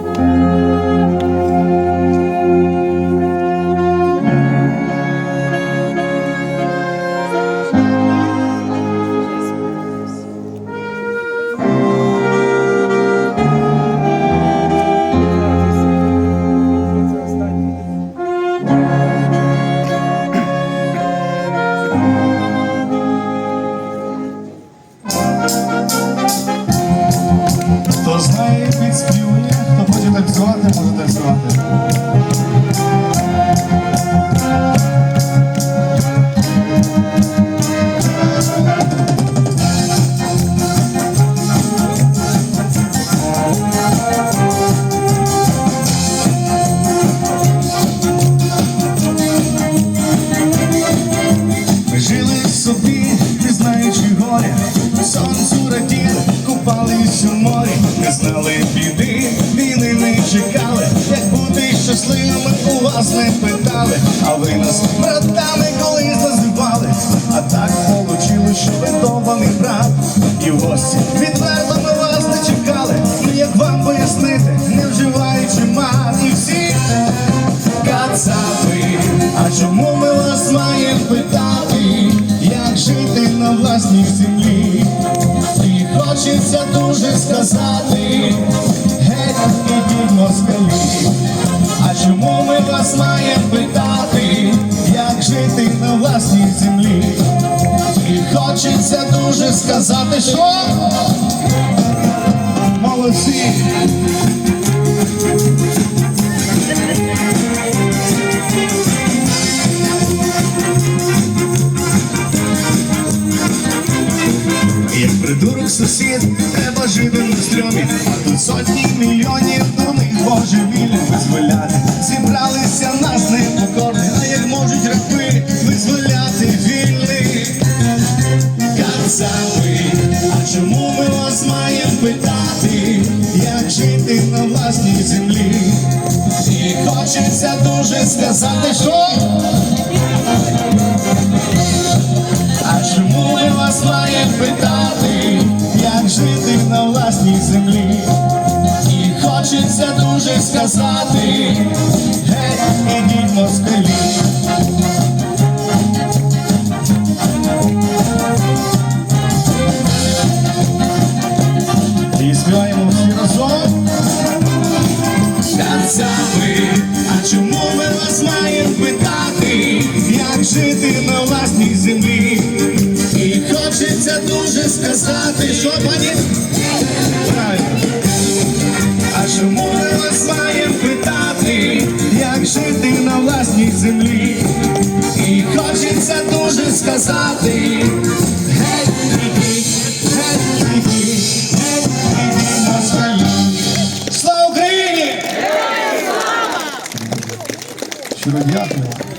Хто Sıvate, Pazartesi Sıvate. Вас не питали, а ви нас братами колись називали, а так получилось, що ви довбаний брат, і гості відверто ми вас не чекали, ну як вам пояснити, не вживаючи мат, і всі кацапи. А чому ми вас маємо питати, як жити на власній землі? І хочеться дуже сказати, геть дуже сказати, що молодці. Як придурок сусід, треба жити на стрьомі, а тут сотні мільйонів дурних божевільних визволяти. Власній землі? І хочеться дуже сказати, що. А чому ми вас маємо питати, як жити на власній землі? І хочеться дуже сказати, геть, ідіть москалі. Жити на власній землі? І хочеться дуже сказати, що пані. А чому ми вас маємо питати, як жити на власній землі? І хочеться дуже сказати. Слава Україні! Щиро дякую.